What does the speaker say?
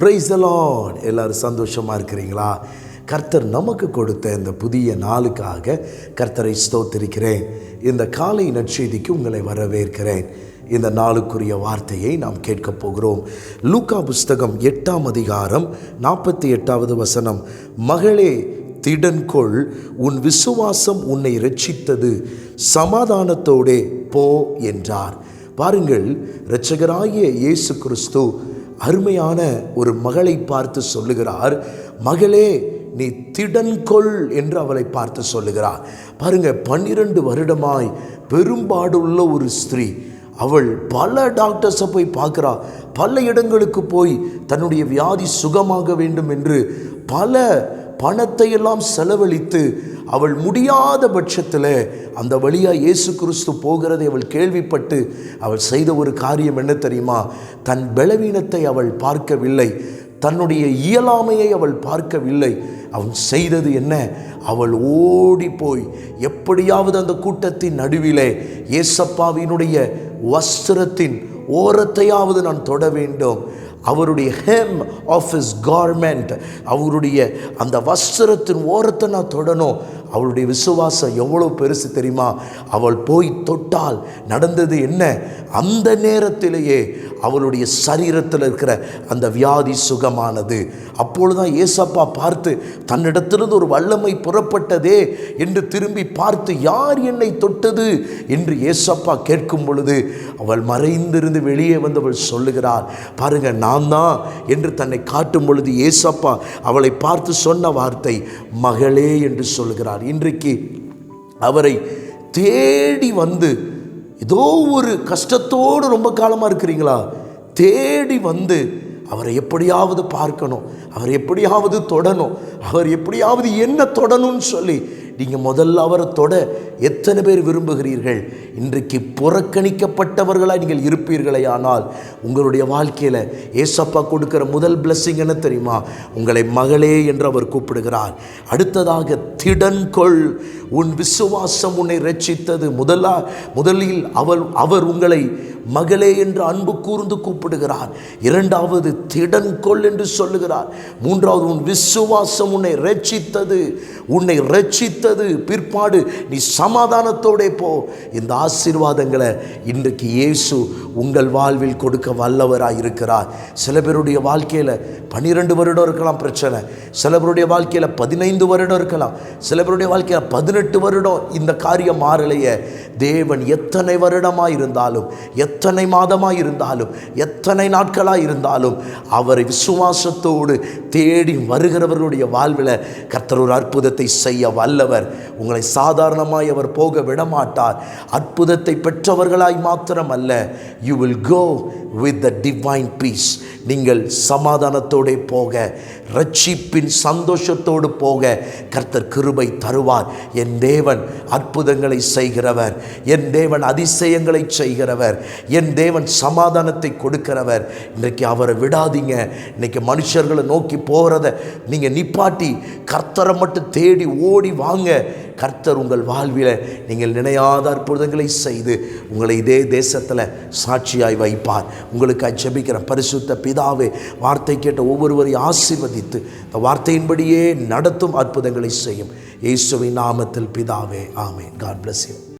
Price Lord எல்லாரும் சந்தோஷமாக இருக்கிறீங்களா? கர்த்தர் நமக்கு கொடுத்த இந்த புதிய நாளுக்காக கர்த்தரை ஸ்தோத்திருக்கிறேன். இந்த காலை நற்செய்திக்கு உங்களை வரவேற்கிறேன். இந்த நாளுக்குரிய வார்த்தையை நாம் கேட்கப் போகிறோம். லூக்கா புஸ்தகம் எட்டாம் அதிகாரம் நாற்பத்தி எட்டாவது வசனம். மகளே திடன்கொள் உன் விசுவாசம் உன்னை ரட்சித்தது சமாதானத்தோடே போ என்றார். பாருங்கள் இரட்சகராகிய இயேசு கிறிஸ்து அருமையான ஒரு மகளை பார்த்து சொல்லுகிறார் மகளே நீ திடன்கொள் என்று அவளை பார்த்து சொல்லுகிறார். பாருங்க பன்னிரண்டு வருடமாய் பெரும்பாடுள்ள ஒரு ஸ்திரீ அவள் பல டாக்டர்ஸை போய் பார்க்குறா பல இடங்களுக்கு போய் தன்னுடைய வியாதி சுகமாக வேண்டும் என்று பல பணத்தை எல்லாம் செலவழித்து அவள் முடியாத பட்சத்தில் அந்த வழியாக இயேசு கிறிஸ்து போகிறதை அவள் கேள்விப்பட்டு அவள் செய்த ஒரு காரியம் என்ன தெரியுமா? தன் பலவீனத்தை அவள் பார்க்கவில்லை. தன்னுடைய இயலாமையை அவள் பார்க்கவில்லை. அவன் செய்தது என்ன? அவள் ஓடி போய் எப்படியாவது அந்த கூட்டத்தின் நடுவிலே ஏசப்பாவினுடைய வஸ்திரத்தின் ஓரத்தையாவது நான் தொட வேண்டும். அவருடைய ஹெம் ஆஃப் இஸ் கார்மெண்ட் அவருடைய அந்த வஸ்திரத்தின் ஓரத்தை நான் தொடணும். அவளுடைய விசுவாசம் எவ்வளோ பெருசு தெரியுமா? அவள் போய் தொட்டால் நடந்தது என்ன? அந்த நேரத்திலேயே அவளுடைய சரீரத்தில் இருக்கிற அந்த வியாதி சுகமானது. அப்பொழுதுதான் ஏசப்பா பார்த்து தன்னிடத்திலிருந்து ஒரு வல்லமை புறப்பட்டதே என்று திரும்பி பார்த்து யார் என்னை தொட்டது? என்று ஏசப்பா கேட்கும் பொழுது அவள் மறைந்திருந்து வெளியே வந்து அவள் சொல்லுகிறாள் பாருங்க நான் தான் என்று தன்னை காட்டும் பொழுது ஏசப்பா அவளை பார்த்து சொன்ன வார்த்தை மகளே என்று சொல்லுகிறார். இன்றைக்கு அவரை தேடி வந்து ஏதோ ஒரு கஷ்டத்தோடு ரொம்ப காலமாக இருக்கிறீங்களா? தேடி வந்து அவரை எப்படியாவது பார்க்கணும். அவர் எப்படியாவது தொடணும். அவர் எப்படியாவது என்ன தொடணும்னு சொல்லி நீங்கள் முதல்ல அவரை தொட எத்தனை பேர் விரும்புகிறீர்கள்? இன்றைக்கு புறக்கணிக்கப்பட்டவர்களாக நீங்கள் இருப்பீர்களே ஆனால் உங்களுடைய வாழ்க்கையில் ஏசப்பா கொடுக்கிற முதல் பிளஸ்ஸிங் என்ன தெரியுமா? உங்களை மகளே என்று அவர் கூப்பிடுகிறார். அடுத்ததாக திடன்கொள் உன் விசுவாசம் உன்னை ரட்சித்தது. முதலா முதலில் அவள் அவர் உங்களை மகளே என்று அன்பு கூர்ந்து கூப்பிடுகிறார். இரண்டாவது திடன்கொள் என்று சொல்லுகிறார். மூன்றாவது உன் விசுவாசம் உன்னை ரட்சித்தது. உன்னை முடிந்தது பிற்பாடு நீ சமாதானத்தோடே போ. இந்த ஆசீர்வாதங்களை இன்றைக்கு இயேசு உங்கள் வாழ்வில் கொடுக்க வல்லவராக இருக்கிறார் சில பேருடைய வாழ்க்கையில் பன்னிரெண்டு வருடம் இருக்கலாம் பிரச்சனை. சில பேருடைய வாழ்க்கையில் பதினைந்து வருடம் இருக்கலாம். சில பேருடைய வாழ்க்கையில் பதினெட்டு வருடம் இந்த காரியம் மாறலையே. தேவன் எத்தனை வருடமாக இருந்தாலும் எத்தனை மாதமாக இருந்தாலும் எத்தனை நாட்களாக இருந்தாலும் அவரை விசுவாசத்தோடு தேடி வருகிறவர்களுடைய வாழ்வில் கர்த்தர் ஒரு அற்புதத்தை செய்ய வல்லவர். உங்களை சாதாரணமாய் அவர் போக விடமாட்டார். அற்புதத்தை பெற்றவர்களாய் மாத்திரம் அல்ல you will go with the divine peace நீங்கள் சமாதானத்தோட போக ரட்சிப்பின் சந்தோஷத்தோடு போக கர்த்தர் கிருபை தருவார். என் தேவன் அற்புதங்களை செய்கிறவர். என் தேவன் அதிசயங்களை செய்கிறவர். என் தேவன் சமாதானத்தை இருக்கிறவர். இன்றைக்கு அவரை விடாதீங்க. இன்னைக்கு மனுஷர்களை நோக்கி போகிறத நீங்கள் நிப்பாட்டி கர்த்தரை மட்டும் தேடி ஓடி வாங்க. கர்த்தர் உங்கள் வாழ்வில் நீங்கள் நினையாத அற்புதங்களை செய்து உங்களை இதே தேசத்தில் சாட்சியாய் வைப்பார். உங்களுக்கு ஜபிக்கிற பரிசுத்த பிதாவே வார்த்தை கேட்ட ஒவ்வொருவரையும் ஆசிர்வதித்து இந்த வார்த்தையின்படியே நடத்தும் அற்புதங்களை செய்யும். இயேசுவின் நாமத்தில் பிதாவே ஆமே காட் பிளஸ் யூ